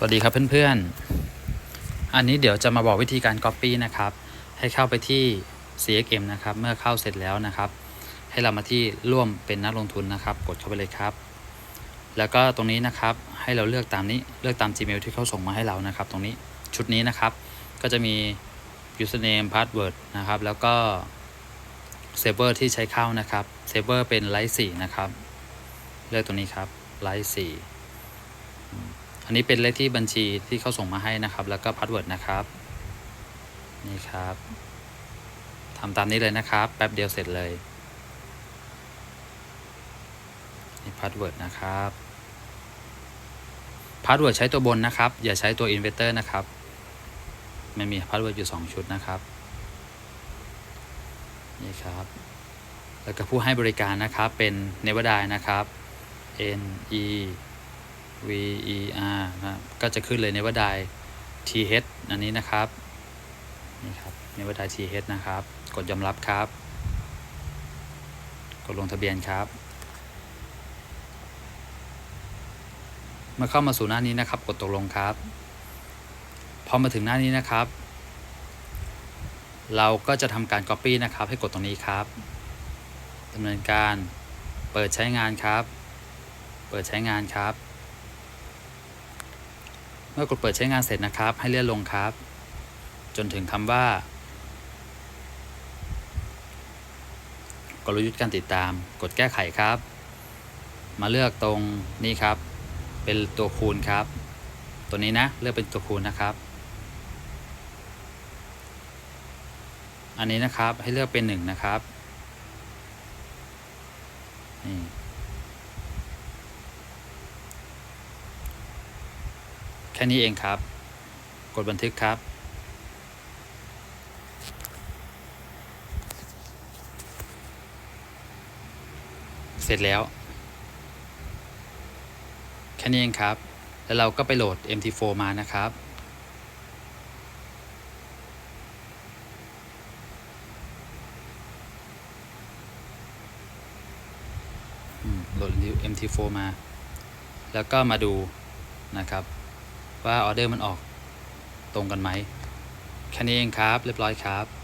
สวัสดีครับเพื่อนๆ อันนี้เดี๋ยวจะมาบอกวิธีการ Copy นะครับ ให้เข้าไปที่ CXM นะครับ เมื่อเข้าเสร็จแล้วนะครับ ให้เรามาที่ร่วมเป็นนักลงทุนนะครับ กดเข้าไปเลยครับ แล้วก็ตรงนี้นะครับ ให้เราเลือกตามนี้ เลือกตาม Gmail ที่เขาส่งมาให้เรานะครับ ตรงนี้ ชุดนี้นะครับ ก็จะมี username password นะครับ แล้วก็ server ที่ใช้เข้านะครับ server เป็น Lite 4นะครับ เลือกตรงนี้ครับ Lite 4 อันนี้เป็นเลขที่บัญชีที่เขาส่งมาให้นะครับ แล้วก็พาสเวิร์ดนะครับ นี่ครับทำตามนี้เลยนะครับ แป๊บเดียวเสร็จเลย นี่พาสเวิร์ดนะครับพาสเวิร์ดใช้ตัวบนนะครับ อย่าใช้ตัวอินเวเตอร์นะครับ มันมีพาสเวิร์ดอยู่ 2 ชุดนะครับ นี่ครับ แล้วก็ผู้ให้บริการนะครับเป็นเนวดายนะครับ N E V E R นะครับก็จะขึ้นเลยในว่า die T H อันนี้นะครับนี่ครับในว่า die T H นะครับ กดยอมรับครับ กดลงทะเบียนครับ เมื่อเข้ามาสู่หน้านี้นะครับ กดตกลงครับ พอมาถึงหน้านี้นะครับ เราก็จะทำการ Copy นะครับ ให้กดตรงนี้ครับดำเนินการ เปิดใช้งานครับ เปิดใช้งานครับ มื่อกดเปิดใช้งานเสร็จนะครับ ให้เลื่อนลงครับ จนถึงคำว่า กลยุทธ์การติดตาม กดแก้ไขครับ มาเลือกตรงนี้ครับ เป็นตัวคูณครับ ตัวนี้นะ เลือกเป็นตัวคูณนะครับ อันนี้นะครับให้เลือกเป็นหนึ่งนะครับนี่ ค่นี้เองครับ กดบันทึกครับ เสร็จแล้ว แค่นี้เองครับ แล้วเราก็ไปโหลด MT4 มานะครับโหลด MT4 มา แล้วก็มาดูนะครับ ว่าออเดอร์มันออกตรงกันไหมแค่นี้เองครับ เรียบร้อยครับ